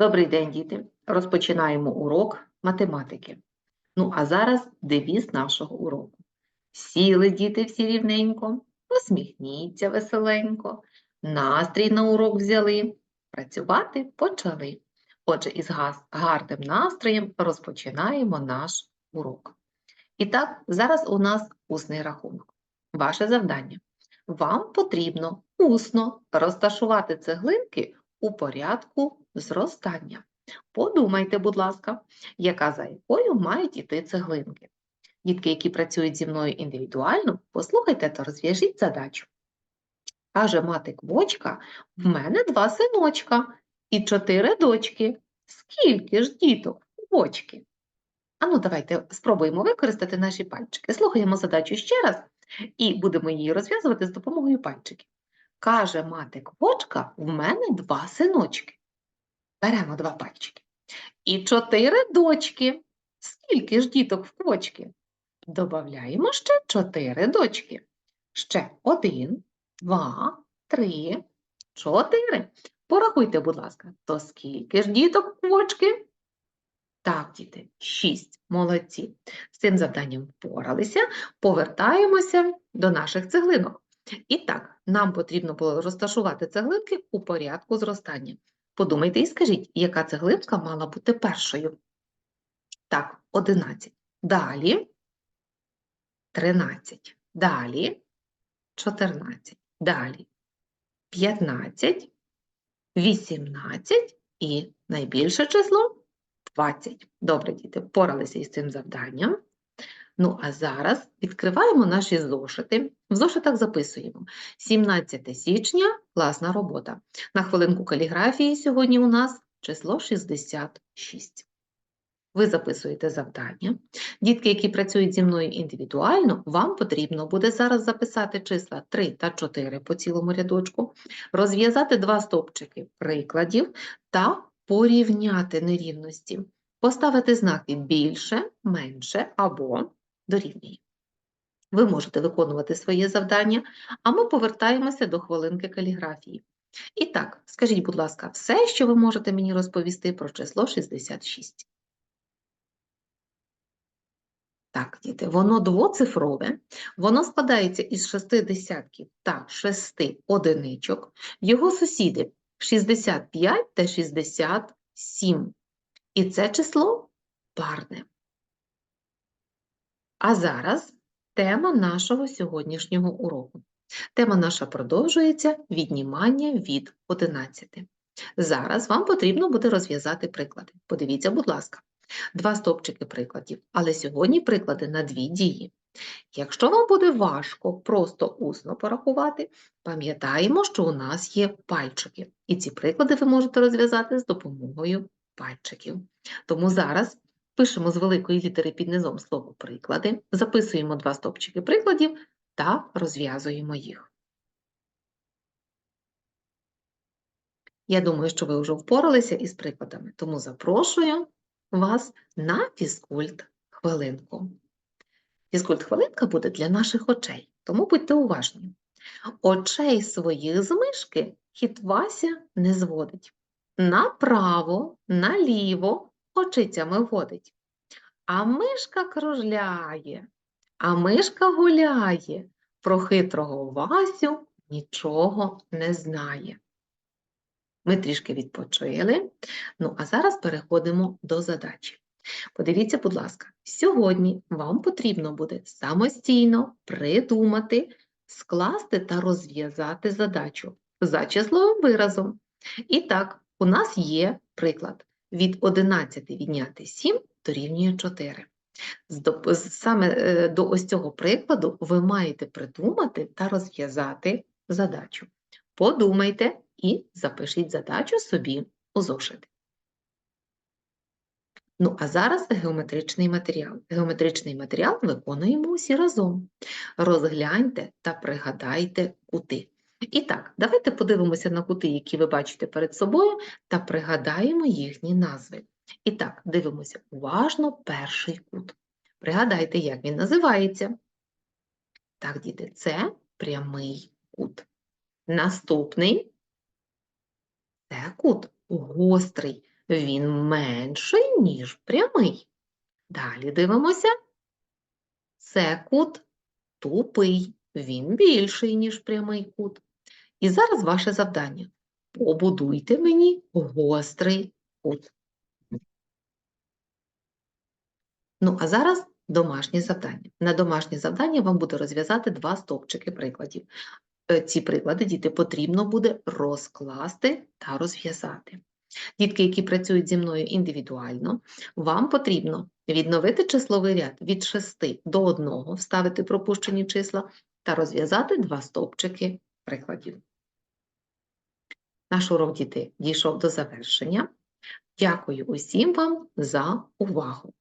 Добрий день, діти! Розпочинаємо урок математики. Ну, а зараз девіз нашого уроку. Сіли діти всі рівненько, посміхніться веселенько, настрій на урок взяли, працювати почали. Отже, із гарним настроєм розпочинаємо наш урок. І так, зараз у нас усний рахунок. Ваше завдання. Вам потрібно усно розташувати цеглинки у порядку зростання. Подумайте, будь ласка, яка за якою мають іти цеглинки. Дітки, які працюють зі мною індивідуально, послухайте та розв'яжіть задачу. Каже мати квочка, в мене два синочка і чотири дочки. Скільки ж діток у квочки? Ану, давайте спробуємо використати наші пальчики. Слухаємо задачу ще раз і будемо її розв'язувати з допомогою пальчиків. Каже мати квочка, в мене два синочки. Беремо два пальчики. І чотири дочки. Скільки ж діток в квочки? Добавляємо ще чотири дочки. Ще один, два, три, чотири. Порахуйте, будь ласка, то скільки ж діток в квочки? Так, діти, шість. Молодці. З цим завданням впоралися. Повертаємося до наших цеглинок. І так, нам потрібно було розташувати цеглинки у порядку зростання. Подумайте і скажіть, яка цеглинка мала бути першою? Так, 11. Далі 13. Далі 14. Далі 15, 18 і найбільше число 20. Добре, діти, впоралися із цим завданням. Ну, а зараз відкриваємо наші зошити. В зошитах записуємо 17 січня класна робота. На хвилинку каліграфії сьогодні у нас число 66. Ви записуєте завдання. Дітки, які працюють зі мною індивідуально, вам потрібно буде зараз записати числа 3 та 4 по цілому рядочку, розв'язати два стовпчики прикладів та порівняти нерівності, поставити знаки більше, менше або дорівнює. Ви можете виконувати своє завдання, а ми повертаємося до хвилинки каліграфії. І так, скажіть, будь ласка, все, що ви можете мені розповісти про число 66. Так, діти, воно двоцифрове, воно складається із шести десятків та шести одиничок. Його сусіди 65 та 67. І це число парне. А зараз тема нашого сьогоднішнього уроку. Тема наша продовжується віднімання від 11. Зараз вам потрібно буде розв'язати приклади. Подивіться, будь ласка, два стовпчики прикладів, але сьогодні приклади на дві дії. Якщо вам буде важко просто усно порахувати, пам'ятаємо, що у нас є пальчики, і ці приклади ви можете розв'язати з допомогою пальчиків. Тому зараз пишемо з великої літери під низом слово приклади, записуємо два стопчики прикладів та розв'язуємо їх. Я думаю, що ви вже впоралися із прикладами, тому запрошую вас на фізкульт хвилинку. Фізкульт хвилинка буде для наших очей, тому будьте уважні. Очей своїх з мишки хід Вася не зводить. Направо, наліво очицями водить. А мишка кружляє, а мишка гуляє, про хитрого Васю нічого не знає. Ми трішки відпочили, ну а зараз переходимо до задачі. Подивіться, будь ласка, сьогодні вам потрібно буде самостійно придумати, скласти та розв'язати задачу за числовим виразом. І так, у нас є приклад. Від 11 відняти 7 дорівнює 4. З доп- з- Саме е, до ось цього прикладу ви маєте придумати та розв'язати задачу. Подумайте і запишіть задачу собі у зошит. Ну, а зараз геометричний матеріал. Геометричний матеріал виконуємо усі разом. Розгляньте та пригадайте кути. І так, давайте подивимося на кути, які ви бачите перед собою, та пригадаємо їхні назви. І так, дивимося уважно перший кут. Пригадайте, як він називається. Так, діти, це прямий кут. Наступний це кут гострий. Він менший, ніж прямий. Далі дивимося. Це кут тупий. Він більший, ніж прямий кут. І зараз ваше завдання. Побудуйте мені гострий кут. Ну, а зараз домашнє завдання. На домашнє завдання вам буде розв'язати два стовпчики прикладів. Е, Ці приклади діти потрібно буде розкласти та розв'язати. Дітки, які працюють зі мною індивідуально, вам потрібно відновити числовий ряд від 6 до 1, вставити пропущені числа та розв'язати два стовпчики прикладів. Наш урок діти дійшов до завершення. Дякую усім вам за увагу.